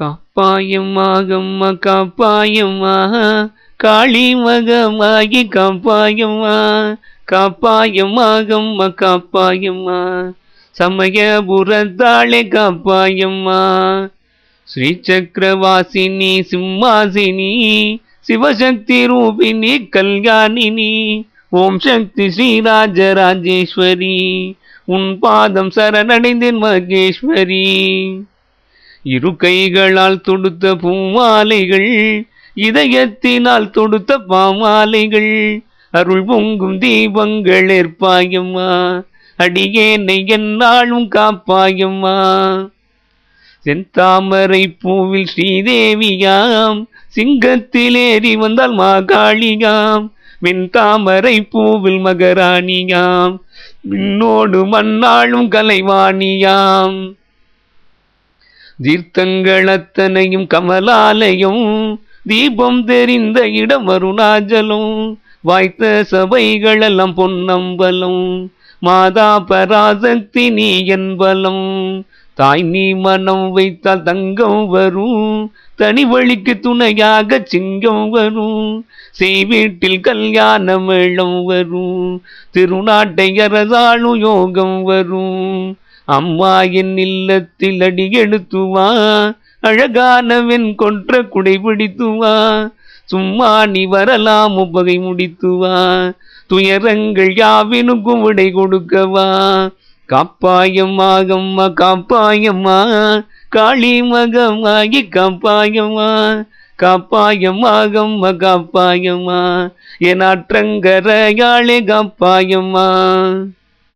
காப்பாயம்மாகம்மா காப்பாயம்மா. காளி மகமாகி காப்பாயம்மா. காப்பாயம்மாகம்மா காப்பாயம்மா. சமயபுரத்தாளே காப்பாயம்மா. ஸ்ரீ சக்கரவாசினி சிம்மாசினி சிவசக்தி ரூபிணி கல்யாணினி. ஓம் சக்தி ஸ்ரீராஜராஜேஸ்வரி உன் பாதம் சரணடைந்தேன் மகேஸ்வரி. இரு கைகளால் தொடுத்த பூமாலைகள் இதயத்தினால் தொடுத்த பாமாலைகள். அருள் பொங்கும் தீபங்கள் ஏற்பாயம்மா அடியேனை என்னாலும் காப்பாயம்மா. செந்தாமரை பூவில் ஸ்ரீதேவியாம் சிங்கத்திலேறி வந்தால் மாகாளியாம். வெண்தாமரை பூவில் மகராணியாம் மின்னோடு மண்ணாளும் கலைவாணியாம். தீர்த்தங்களத்தனையும் கமலாலயம். தீபம் தெரிந்த இடம் அருணாச்சலம். வாய்த்த சபைகளெல்லாம் பொன்னம்பலம். மாதா பராசக்தி நீ என்பலம். தாய் நீ மனம் வைத்தால் தங்கம் வரும். தனி வழிக்கு துணையாக சிங்கம் வரும். செய்வீட்டில் கல்யாண மேளம் வரும். திருநாட்டை அரசாளும் யோகம் வரும். அம்மா என் இல்லத்தில் அடி எடுத்துவா. அழகானவன் கொன்ற குடை பிடித்துவா. சும்மா நீ வரலாம் உபகை முடித்துவா. துயரங்கள் யாவினுக்கும் விடை கொடுக்கவா. காப்பாயம்மா காப்பாயம்மாகம்மா காப்பாயம்மா. காளி மகமாகி காப்பாயம்மா. காப்பாயம்மா காப்பாயம்மாகம்மா காப்பாயம்மா. என் அற்றங்கரையாளே காப்பாயம்மா.